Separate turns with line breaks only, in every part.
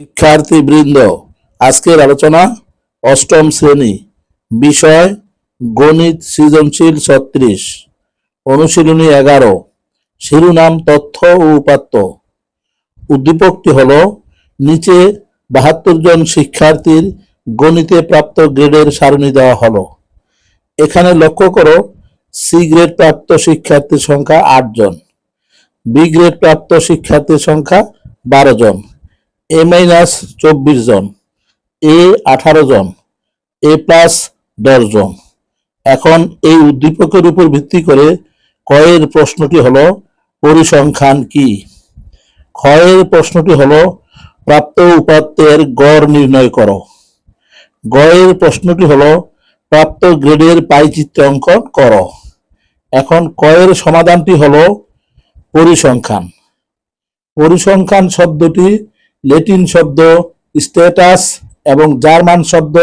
শিক্ষার্থীবৃন্দ, আজকের আলোচনা অষ্টম শ্রেণি, বিষয় গণিত সৃজনশীল ছত্রিশ, অনুশীলনী এগারো, শিরোনাম তথ্য ও উপাত্ত। উদ্দীপকটি হল, নিচে বাহাত্তর জন শিক্ষার্থীর গণিতে প্রাপ্ত গ্রেডের সারণী দেওয়া হলো। এখানে লক্ষ্য করো, সি গ্রেড প্রাপ্ত শিক্ষার্থীর সংখ্যা আট জন, বি গ্রেড প্রাপ্ত শিক্ষার্থীর সংখ্যা বারো জন। এ মাইনাস চব্বিশ জন এ আঠারো জন এ প্লাস দশ জন। এখন এই উদ্দীপকের উপর ভিত্তি করে কয়ের প্রশ্নটি হলো, পরিসংখ্যান কি? ক্ষয়ের প্রশ্নটি হলো, প্রাপ্ত উপাত্তের গড় নির্ণয় করো। গয়ের প্রশ্নটি হলো, প্রাপ্ত গ্রেডের পাইচিত্র অঙ্কন করো। এখন কয়ের সমাধানটি হলো, পরিসংখ্যান। পরিসংখ্যান শব্দটি ল্যাটিন শব্দ, স্ট্যাটাস এবং জার্মান শব্দ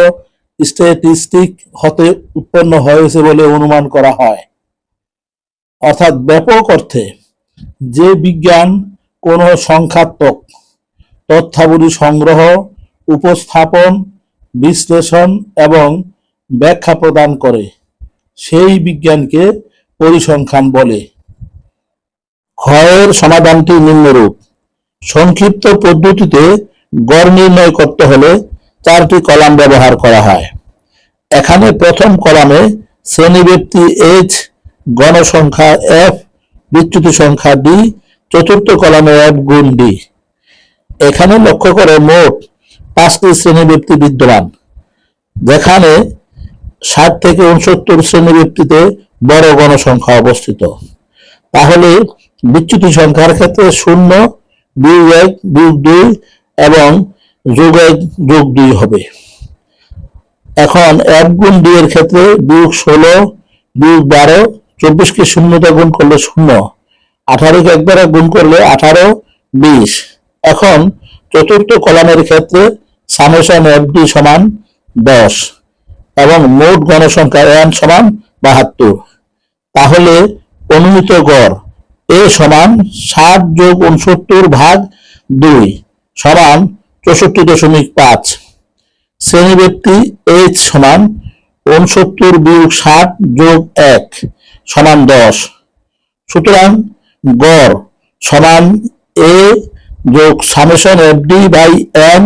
স্ট্যাটিস্টিক হতে উৎপন্ন হয়েছে বলে অনুমান করা হয়। অর্থাৎ ব্যাপক অর্থে যে বিজ্ঞান কোনো সংখ্যাত্মক তথ্যাবলী সংগ্রহ, উপস্থাপন, বিশ্লেষণ এবং ব্যাখ্যা প্রদান করে, সেই বিজ্ঞানকে পরিসংখ্যান বলে। ক্ষয়ের সমাধানটি নিম্নরূপ। সংক্ষিপ্ত পদ্ধতিতে গড় নির্ণয় করতে হলে চারটি কলাম ব্যবহার করা হয়। এখানে প্রথম কলামে শ্রেণীব্যক্তি এইচ গণসংখ্যা এফ বিচ্যুতি সংখ্যা ডি চতুর্থ কলামে এফ গুণ ডি এখানে লক্ষ্য করে মোট পাঁচটি শ্রেণীব্যক্তি বিদ্যমান। যেখানে ষাট থেকে উনসত্তর শ্রেণীব্যক্তিতে বড় গণসংখ্যা অবস্থিত। তাহলে বিচ্যুতি সংখ্যার ক্ষেত্রে শূন্য বিয়োগ এক বিয়োগ দুই এবং যোগ এক যোগ দুই হবে। এখন এক গুণ দুই এর ক্ষেত্রে বিয়োগ ষোলো, বিয়োগ বারো, চব্বিশকে শূন্যতা গুণ করলে শূন্য। আঠারোকে একবারে গুণ করলে আঠারো, বিশ। এখন চতুর্থ কলামের ক্ষেত্রে সামেশন এফ ডি সমান দশ এবং মোট গণসংখ্যা এন সমান বাহাত্তর। তাহলে অনুমিত গড় এ সমান ষাট যোগ উনসত্তর ভাগ দুই সমান চৌষট্টি দশমিক পাঁচ। শ্রেণীব্যক্তি এইচ সমান উনসত্তর বিয়োগ ষাট যোগ এক সমান দশ। সুতরাং গড় সমান এ যোগ summation F D by N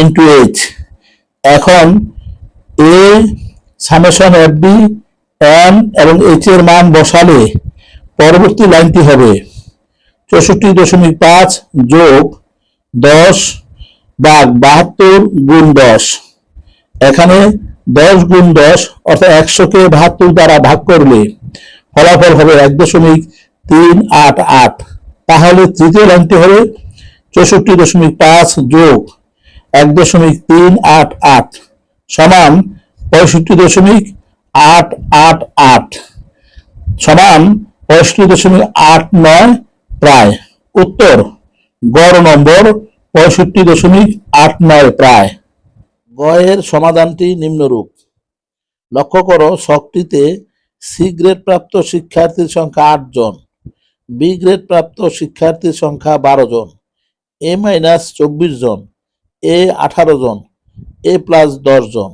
into H এখন A summation F D N এবং এইচ এর মান বসালে পরবর্তী লাইনটি হবে চৌষট্টি দশমিক পাঁচ যোগ দশ ভাগ বাহাত্তর গুণ দশ। এখানে দশ গুণ দশ অর্থাৎ একশোকে বাহাত্তর দ্বারা ভাগ করলে ফলাফল হবে এক দশমিক তিন আট আট। তাহলে তৃতীয় লাইনটি হবে চৌষট্টি দশমিক পাঁচ যোগ এক দশমিক তিন আট আট সমান পঁয়ষট্টি দশমিক আট আট আট। সমান পঁয়ষট্টি দশমিক আট নয় প্রায়। উত্তর, গড় নম্বর পঁয়ষট্টি দশমিক আট নয় প্রায়। গয়ের সমাধানটি নিম্নরূপ। লক্ষ্য করো, শখটিতে সি গ্রেড প্রাপ্ত শিক্ষার্থীর সংখ্যা আট জন বি গ্রেড প্রাপ্ত শিক্ষার্থীর সংখ্যা বারো জন এ মাইনাস চব্বিশ জন এ আঠারো জন এ প্লাস দশ জন,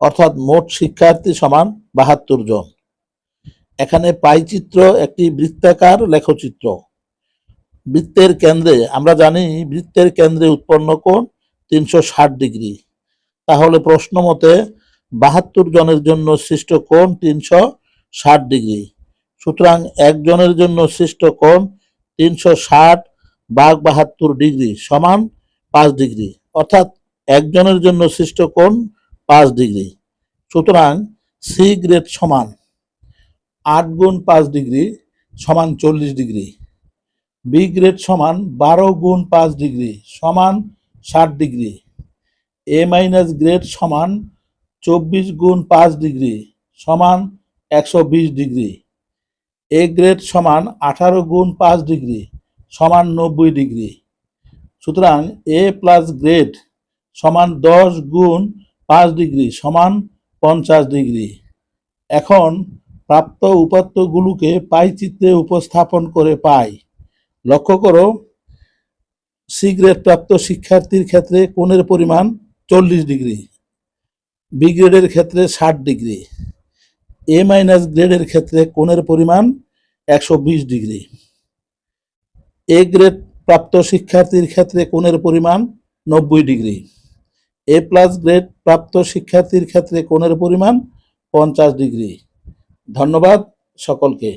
অর্থাৎ মোট শিক্ষার্থী সমান বাহাত্তর জন। এখানে পাইচিত্র একটি বৃত্তাকার লেখচিত্র। বৃত্তের কেন্দ্রে, আমরা জানি বৃত্তের কেন্দ্রে উৎপন্ন কোণ তিনশো ষাট ডিগ্রি। তাহলে প্রশ্ন মতে বাহাত্তর জনের জন্য সৃষ্ট কোণ তিনশো ষাট ডিগ্রি। সুতরাং একজনের জন্য সৃষ্ট কোণ তিনশো ষাট বাঘ বাহাত্তর ডিগ্রি সমান পাঁচ ডিগ্রি। অর্থাৎ একজনের জন্য সৃষ্ট কোণ পাঁচ ডিগ্রি। সুতরাং সি গ্রেড সমান। আট গুণ পাঁচ ডিগ্রি সমান চল্লিশ ডিগ্রি। বি গ্রেড সমান বারো গুণ পাঁচ ডিগ্রি সমান ষাট ডিগ্রি। এ মাইনাস গ্রেড সমান চব্বিশ গুণ পাঁচ ডিগ্রি সমান একশো বিশ ডিগ্রি। এ গ্রেড সমান আঠারো গুণ পাঁচ ডিগ্রি সমান নব্বই ডিগ্রি। সুতরাং এ প্লাস গ্রেড সমান দশ গুণ পাঁচ ডিগ্রি সমান পঞ্চাশ ডিগ্রি। এখন প্রাপ্ত উপাত্তগুলোকে পাই চিত্রে উপস্থাপন করে পাই। লক্ষ্য করো সি গ্রেড প্রাপ্ত শিক্ষার্থীর ক্ষেত্রে কোণের পরিমাণ চল্লিশ ডিগ্রি, বি গ্রেডের ক্ষেত্রে ষাট ডিগ্রি, এ মাইনাস গ্রেডের ক্ষেত্রে কোণের পরিমাণ একশো বিশ ডিগ্রি। এ গ্রেড প্রাপ্ত শিক্ষার্থীর ক্ষেত্রে কোণের পরিমাণ নব্বই ডিগ্রি, এ প্লাস গ্রেড প্রাপ্ত শিক্ষার্থীর ক্ষেত্রে কোণের পরিমাণ পঞ্চাশ ডিগ্রি। ধন্যবাদ সকলকে।